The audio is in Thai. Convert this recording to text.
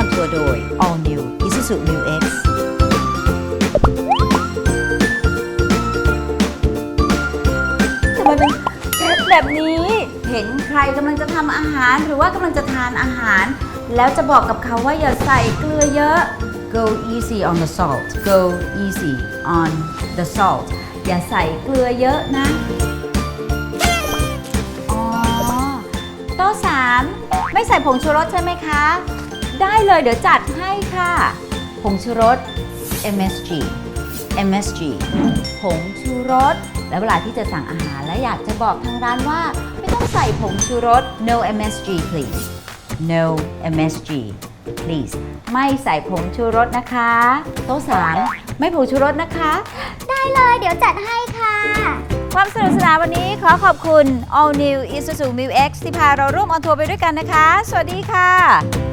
ออนทัวร์โดย All New Isuzu New X ทำไมเป็นเชฟแบบนี้ เห็นใครกำลังจะทำอาหารหรือว่ากำลังจะทานอาหาร แล้วจะบอกกับเขาว่าอย่าใส่เกลือเยอะ go easy on the salt go easy on the salt อย่าใส่เกลือเยอะนะอ๋อโต๊ะสามไม่ใส่ผงชูรสใช่ไหมคะ ได้เลยเดี๋ยวจัดให้ค่ะผงชูรส MSG MSG ผงชูรส แล้วเวลาที่จะสั่งอาหารและอยากจะบอกทางร้านว่า ไม่ต้องใส่ผงชูรส no MSG please no MSG please ไม่ใส่ผงชูรสนะคะ โต๊ะสามไม่ผงชูรสนะคะ ได้เลยเดี๋ยวจัดให้ค่ะ ความสนุกสนานวันนี้ขอขอบคุณ All New Isuzu Mu X ที่พาเราร่วมออนทัวร์ไปด้วยกันนะคะ สวัสดีค่ะ